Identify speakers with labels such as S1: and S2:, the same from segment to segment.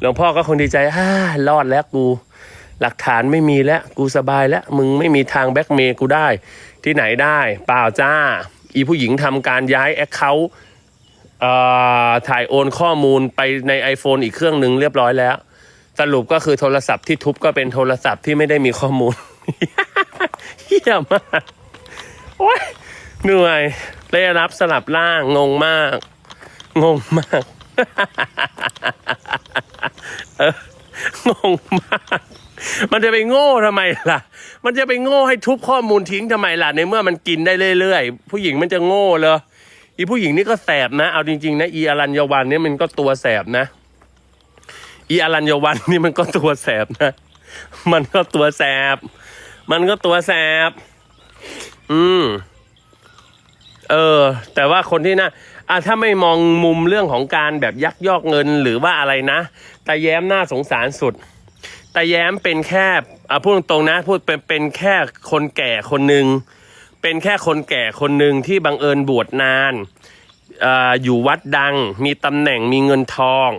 S1: หลวงพ่อก็คงดีใจฮ่ารอดแล้วกู หลักฐานไม่มีแล้วกูสบายแล้ว มึงไม่มีทางแบ็กเมย์กูได้ ที่ไหนได้ เปล่าจ้า อีผู้หญิงทำการย้ายแอคเคาท์ถ่ายโอนข้อมูลไปใน iPhone อีกเครื่องหนึ่งเรียบร้อยแล้ว สรุปก็คือโทรศัพท์ที่ทุบก็เป็นโทรศัพท์ที่ไม่ได้มีข้อมูลเฮี้ยมากโอ๊ยเหนื่อยได้รับสลับร่างงงมาก งงมาก เอองงมากมันจะไปโง่ทำไมล่ะ มันจะไปโง่ให้ทุบข้อมูลทิ้งทำไมล่ะ ในเมื่อมันกินได้เรื่อยๆ ผู้หญิงมันจะโง่เลย อีผู้หญิงนี่ก็แสบนะ เอาจริงๆนะอีอรัญญวันเนี่ยมันก็ตัวแสบนะ อีอรัญญวันนี่มันก็ตัวแสบนะ มันก็ตัวแสบ มันก็ตัวแสบ อืม เออ แต่ว่าคนที่น่า อะถ้าไม่มองมุมเรื่องของการแบบยักยอกเงินหรือว่าอะไรนะตาแย้มน่าสงสารสุดตาแย้มเป็นแค่อะพูดตรงๆนะพูดเป็นเป็นแค่คนแก่คนหนึ่งเป็นแค่คนแก่คนหนึ่งที่บังเอิญบวชนานอ่าอยู่วัดดัง มีตำแหน่งมีเงินทอง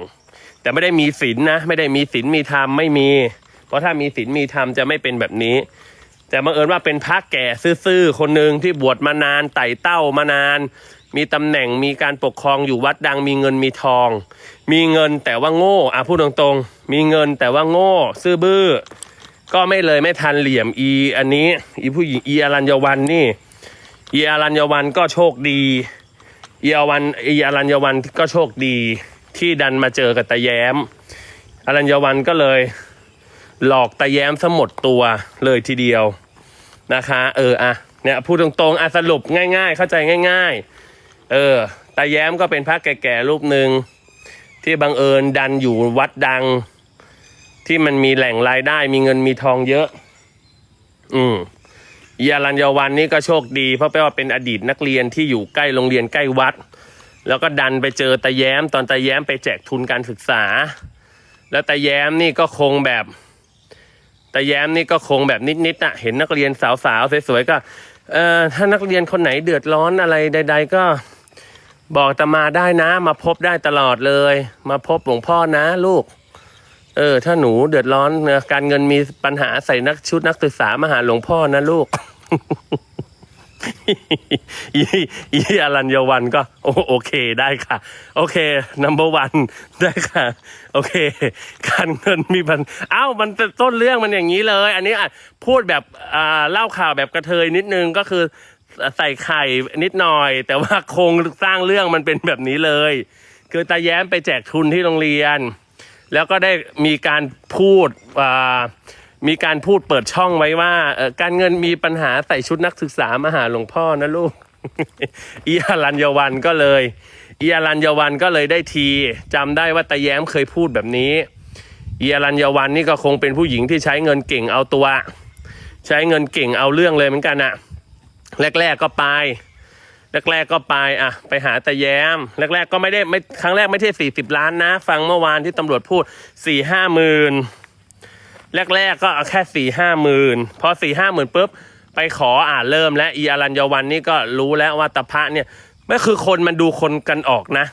S1: แต่ไม่ได้มีศีลนะ ไม่ได้มีศีลมีธรรมไม่มี เพราะถ้ามีศีลมีธรรมจะไม่เป็นแบบนี้ แต่บังเอิญว่าเป็นพระแก่ซื่อๆคนหนึ่งที่บวชมานานไต่เต้ามานาน มีตำแหน่งมีการปกครองอยู่วัดดัง มีเงินมีทอง มีเงินแต่ว่าโง่อะพูดตรงๆ มีเงินแต่ว่าโง่ ซื่อบื้อ ก็ไม่เลยไม่ทันเหลี่ยมอี อันนี้อีผู้หญิงอีอรัญญวันนี่อีอรัญญวันก็โชคดีอีอวันอีอรัญญวันก็โชคดีที่ดันมาเจอกับตาแย้มอรัญญวันก็เลย หลอกตาแย้มซะหมดตัวเลยทีเดียวนะคะ เอออะเนี่ยพูดตรงๆอะสรุปง่าย ๆ เข้าใจง่าย ๆ เออตาแย้มก็เป็นพระแก่ๆรูปหนึ่งที่บังเอิญดันอยู่วัดดัง ที่มันมีแหล่งรายได้มีเงินมีทองเยอะ อืมยาลัญญวันนี่ก็โชคดี เพราะแปลว่าเป็นอดีตนักเรียนที่อยู่ใกล้โรงเรียนใกล้วัด แล้วก็ดันไปเจอตาแย้ม ตอนตาแย้มไปแจกทุนการศึกษา แล้วตาแย้มนี่ก็คงแบบ แต่แย้มนี่ก็คงแบบนิดๆอะเห็นนักเรียนสาวๆสวยๆก็เอ่อถ้านักเรียนคนไหนเดือดร้อนอะไรใด ๆ ก็บอกตมาได้นะ มาพบได้ตลอดเลย มาพบหลวงพ่อนะลูก เออ ถ้าหนูเดือดร้อนเนี่ยการเงินมีปัญหาใส่นักชุดนักศึกษามาหาหลวงพ่อนะลูก อีอีอรัญญวันก็โอโอเคได้ค่ะ โอเค number one ได้ค่ะ โอเค การเงินมีปัญเอ้ามันเป็นต้นเรื่องมันอย่างนี้เลย อันนี้อะพูดแบบอ่าเล่าข่าวแบบกระเทยนิดนึงก็คือใส่ไข่นิดหน่อย แต่ว่าโครงสร้างเรื่องมันเป็นแบบนี้เลย คือตาแย้มไปแจกทุนที่โรงเรียน แล้วก็ได้มีการพูดอ่า มีการพูดเปิดช่องไว้ว่าการเงินมีปัญหาใส่ชุดนักศึกษามาหาหลวงพ่อนะลูกอีอรัญญวันก็เลยอีอรัญญวันก็เลยได้ทีจำได้ว่าตาแย้มเคยพูดแบบนี้อีอรัญญวันนี่ก็คงเป็นผู้หญิงที่ใช้เงินเก่งเอาตัว ใช้เงินเก่งเอาเรื่องเลยเหมือนกันอะแรก ๆก็ไปแรกๆก็ไปอะไปหาตาแย้ม แรก ๆ ก็ไม่ได้ไม่ครั้งแรกไม่ใช่สี่สิบล้านนะ ฟังเมื่อวานที่ตำรวจพูดสี่ห้าหมื่น แรก ๆ ก็เอาแค่สี่ห้าหมื่นพอสี่ห้าหมื่นปุ๊บไปขออ่านเริ่ม และอีอารัญญวันนี่ก็รู้แล้วว่าตะพระเนี่ยไม่คือคนมันดูคนกันออกนะ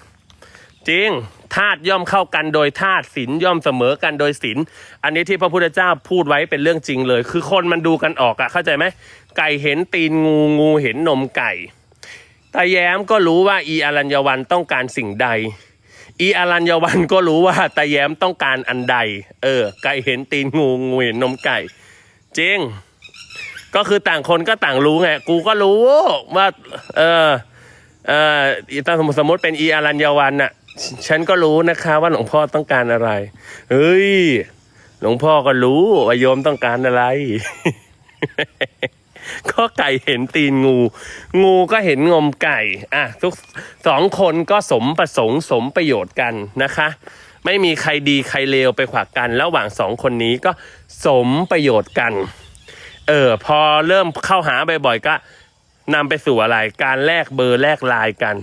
S1: จริงธาตุย่อมเข้ากันโดยธาตุศีลย่อมเสมอกันโดยศีลอันนี้ที่พระพุทธเจ้าพูดไว้เป็นเรื่องจริงเลย คือคนมันดูกันออกอะเข้าใจไหมไก่เห็นตีนงูงูเห็นนมไก่ตาแย้มก็รู้ว่าอีอารัญญวันต้องการสิ่งใด อีอารัญญวันก็รู้ว่าตาแย้มต้องการอันใด เออ ไก่เห็นตีนงูงูเห็นนมไก่จริง ก็คือต่างคนก็ต่างรู้ไง กูก็รู้ว่า เออเออตาสมมติสมมติเป็นอีอารัญญวันน่ะ ฉันก็รู้นะคะว่าหลวงพ่อต้องการอะไร เฮ้ย หลวงพ่อก็รู้ว่าโยมต้องการอะไร ก็ไก่เห็นตีนงู งูก็เห็นงมไก่ อะทุกสองคนก็สมประสงค์สมประโยชน์กันนะคะ ไม่มีใครดีใครเลวไปขวากกัน ระหว่างสองคนนี้ก็สมประโยชน์กัน เออ พอเริ่มเข้าหาบ่อยๆก็นำไปสู่อะไร การแลกเบอร์แลกไลน์กัน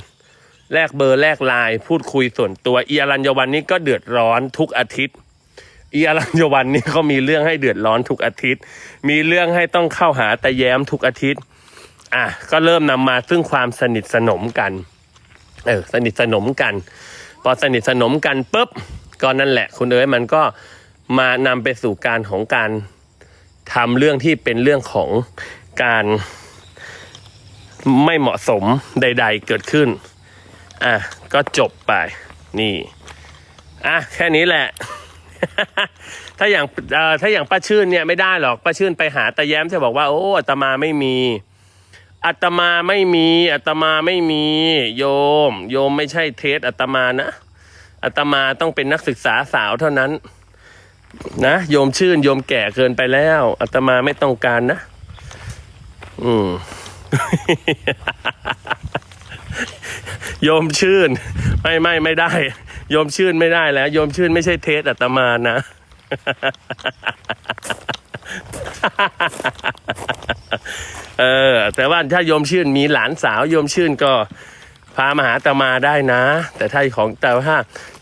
S1: แลกเบอร์แลกไลน์พูดคุยส่วนตัวอีอรัญญวันนี้ก็เดือดร้อนทุกอาทิตย์ อีอารัญญวันนี่เขามีเรื่องให้เดือดร้อนทุกอาทิตย์ มีเรื่องให้ต้องเข้าหาตาแย้มทุกอาทิตย์ อะก็เริ่มนำมาซึ่งความสนิทสนมกัน เออสนิทสนมกัน พอสนิทสนมกันปุ๊บก็นั่นแหละ คุณเอ๋ยมันก็มานำไปสู่การของการทำเรื่องที่เป็นเรื่องของการไม่เหมาะสมใด ๆ เกิดขึ้น อะก็จบไป นี่ อะ แค่นี้แหละ ถ้าอย่างถ้าอย่างป้าชื่นเนี่ยไม่ได้หรอกป้าชื่นไปหาตาแย้มจะบอกว่าโอ้อาตมาไม่มีอาตมาไม่มีอาตมาไม่มีโยม โยมไม่ใช่เทสอาตมานะอาตมาต้องเป็นนักศึกษาสาวเท่านั้น นะโยมชื่นโยมแก่เกินไปแล้วอาตมาไม่ต้องการนะ อืมโยมชื่น ไม่ไม่ไม่ได้ โยมชื่นไม่ได้แล้ว โยมชื่นไม่ใช่เทสอาตมานะ เออ แต่ว่าถ้าโยมชื่นมีหลานสาวโยมชื่นก็พามาหาอาตมาได้นะ แต่ถ้าของแต่ว่า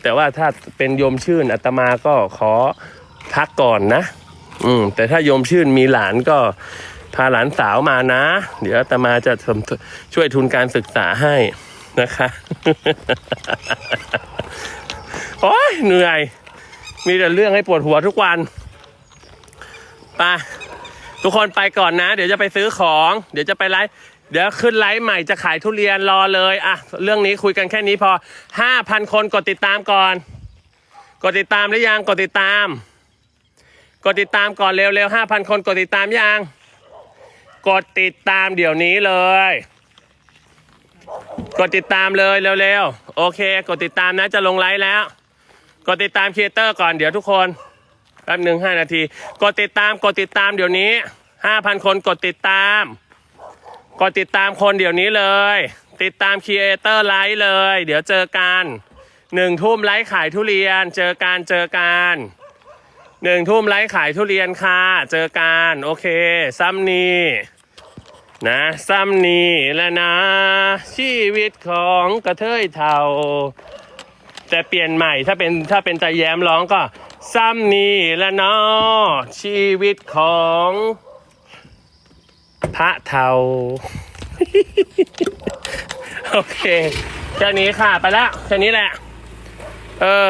S1: แต่ว่าถ้าเป็นโยมชื่นอาตมาก็ขอพักก่อนนะ อืม แต่ถ้าโยมชื่นมีหลานก็พาหลานสาวมานะ เดี๋ยวอาตมาจะช่วยทุนการศึกษาให้ นะคะโอ้ยเหนื่อย มีแต่เรื่องให้ปวดหัวทุกวันไปทุกคนไปก่อนนะ เดี๋ยวจะไปซื้อของ เดี๋ยวจะไปไลฟ์เดี๋ยวขึ้นไลฟ์ใหม่จะขายทุเรียนรอเลยอะเรื่องนี้คุยกันแค่นี้พอห้าพันคนกดติดตามก่อน กดติดตามหรือยังกดติดตาม กดติดตามก่อนเร็วๆห้าพันคนกดติดตามยังกดติดตามเดี๋ยวนี้เลย กดติดตามเลยเร็วๆ โอเค กดติดตามนะจะลงไลฟ์แล้ว กดติดตามครีเอเตอร์ก่อนเดี๋ยวทุกคนแป๊บหนึ่งห้านาที กดติดตามกดติดตามเดี๋ยวนี้ห้าพันคนกดติดตาม กดติดตามคนเดี๋ยวนี้เลย ติดตามครีเอเตอร์ไลฟ์เลย เดี๋ยวเจอกันหนึ่งทุ่มไลฟ์ขายทุเรียน เจอกันเจอกันหนึ่งทุ่มไลฟ์ขายทุเรียนค่ะ เจอกันโอเค ซ้ำนี้ นะซ้ำนี้แล้วนะ ชีวิตของกระเทยเทาแต่เปลี่ยนใหม่ถ้าเป็นถ้าเป็นใจแย้มร้องก็ ซ้ำนี่และเนาะชีวิตของ พระเทา โอเค แค่นี้ค่ะ ไปแล้วแค่นี้แหละ เออ